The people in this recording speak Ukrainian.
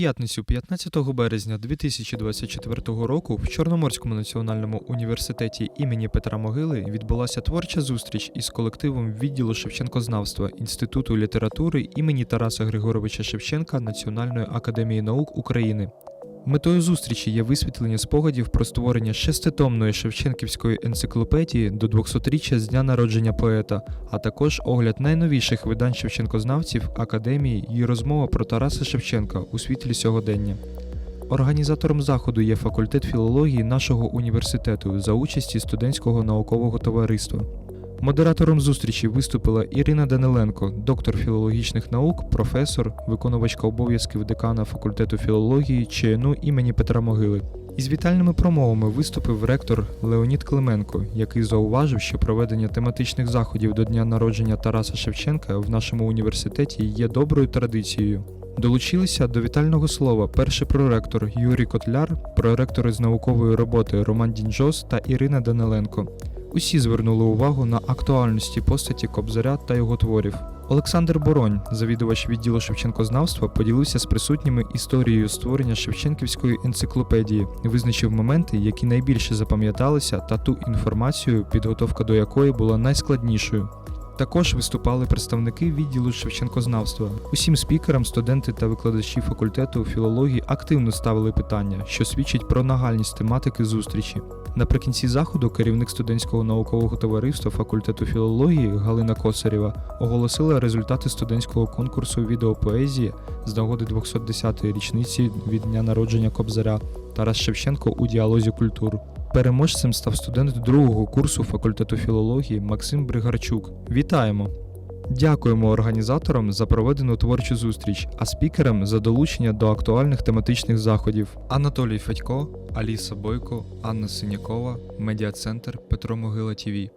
п'ятницю, 15 березня 2024 року, в Чорноморському національному університеті імені Петра Могили відбулася творча зустріч із колективом відділу Шевченкознавства Інституту літератури імені Тараса Григоровича Шевченка Національної академії наук України. Метою зустрічі є висвітлення спогадів про створення шеститомної Шевченківської енциклопедії до 200-річчя з дня народження поета, а також огляд найновіших видань Шевченкознавців академії і розмова про Тараса Шевченка у світлі сьогодення. Організатором заходу є факультет філології нашого університету за участі студентського наукового товариства. Модератором зустрічі виступила Ірина Даниленко, доктор філологічних наук, професор, виконувачка обов'язків декана факультету філології ЧНУ імені Петра Могили. Із вітальними промовами виступив ректор Леонід Клименко, який зауважив, що проведення тематичних заходів до дня народження Тараса Шевченка в нашому університеті є доброю традицією. Долучилися до вітального слова перший проректор Юрій Котляр, проректори з наукової роботи Роман Дінджос та Ірина Даниленко. Усі звернули увагу на актуальності постаті Кобзаря та його творів. Олександр Боронь, завідувач відділу Шевченкознавства, поділився з присутніми історією створення Шевченківської енциклопедії, визначив моменти, які найбільше запам'яталися, та ту інформацію, підготовка до якої була найскладнішою. Також виступали представники відділу Шевченкознавства. Усім спікерам студенти та викладачі факультету філології активно ставили питання, що свідчить про нагальність тематики зустрічі. Наприкінці заходу керівник студентського наукового товариства факультету філології Галина Косарєва оголосила результати студентського конкурсу відеопоезії з нагоди 210-ї річниці від дня народження Кобзаря Тарас Шевченко у діалозі культур. Переможцем став студент другого курсу факультету філології Максим Бригарчук. Вітаємо! Дякуємо організаторам за проведену творчу зустріч, а спікерам за долучення до актуальних тематичних заходів. Анатолій Федько, Аліса Бойко, Анна Синякова, Медіа-центр Петро Могила ТІВІ.